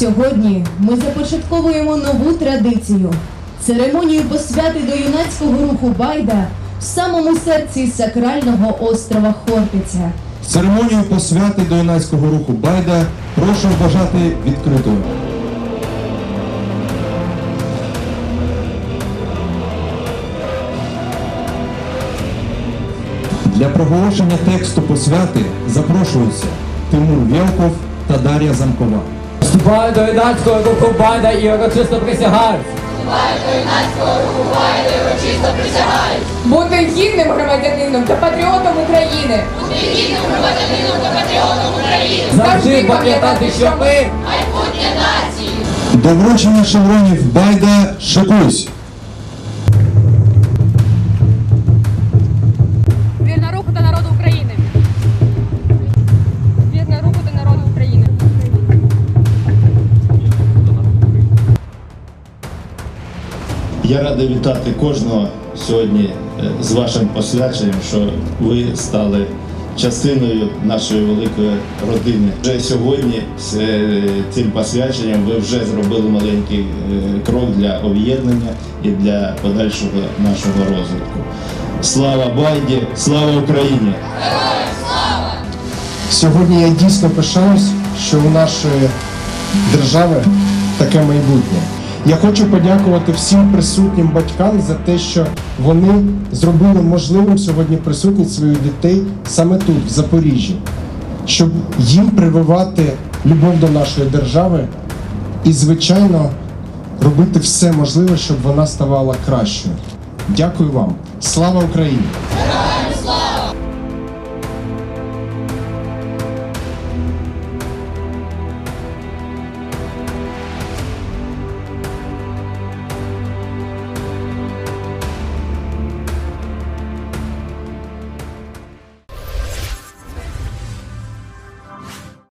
Сьогодні ми започатковуємо нову традицію церемонію посвяти до юнацького руху Байда в самому серці сакрального острова Хортиця. Церемонію посвяти до юнацького руху Байда прошу вважати відкритою. Для проголошення тексту посвяти запрошуються Тимур Вєлков та Дар'я Замкова. Вступаю до юнацького руху Байда і урочисто присягаю. Бути гідним громадянином та патріотом України. Завжди пам'ятати, що ми майбутнє До вручення шевронів Байда шикуйсь! Я радий вітати кожного сьогодні е, з вашим посвяченням, що ви стали частиною нашої великої родини. Вже сьогодні з е, цим посвяченням ви вже зробили маленький е, крок для об'єднання і для подальшого нашого розвитку. Слава Байді! Слава Україні! Сьогодні я дійсно пишаюсь, що у нашої держави таке майбутнє. Я хочу подякувати всім присутнім батькам за те, що вони зробили можливим сьогодні присутність своїх дітей саме тут, в Запоріжжі, щоб їм прививати любов до нашої держави і, звичайно, робити все можливе, щоб вона ставала кращою. Дякую вам. Слава Україні! Героям